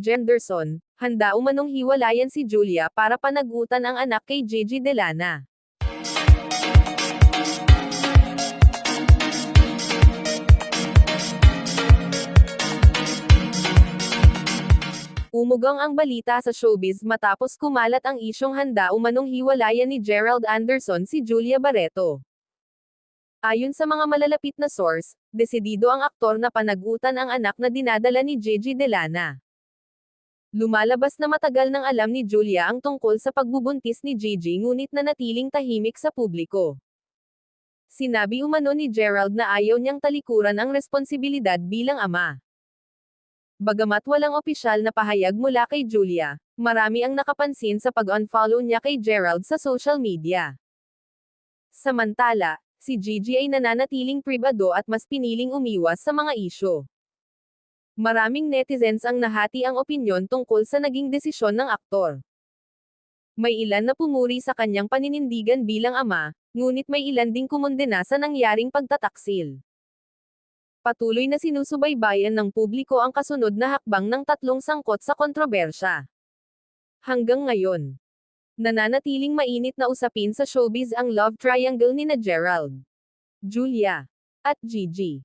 Jenderson, handa umanong hiwalayan si Julia para panagutan ang anak kay Gigi Delana. Umugang ang balita sa showbiz matapos kumalat ang isyong handa umanong hiwalayan ni Gerald Anderson si Julia Barreto. Ayon sa mga malalapit na source, desidido ang aktor na panagutan ang anak na dinadala ni Gigi Delana. Lumalabas na matagal nang alam ni Julia ang tungkol sa pagbubuntis ni Gigi ngunit nanatiling tahimik sa publiko. Sinabi umano ni Gerald na ayaw niyang talikuran ang responsibilidad bilang ama. Bagamat walang opisyal na pahayag mula kay Julia, marami ang nakapansin sa pag-unfollow niya kay Gerald sa social media. Samantala, si Gigi ay nananatiling pribado at mas piniling umiwas sa mga isyo. Maraming netizens ang nahati ang opinyon tungkol sa naging desisyon ng aktor. May ilan na pumuri sa kanyang paninindigan bilang ama, ngunit may ilan ding kumundena sa nangyaring pagtataksil. Patuloy na sinusubaybayan ng publiko ang kasunod na hakbang ng tatlong sangkot sa kontrobersya. Hanggang ngayon, nananatiling mainit na usapin sa showbiz ang love triangle ni na Gerald, Julia, at Gigi.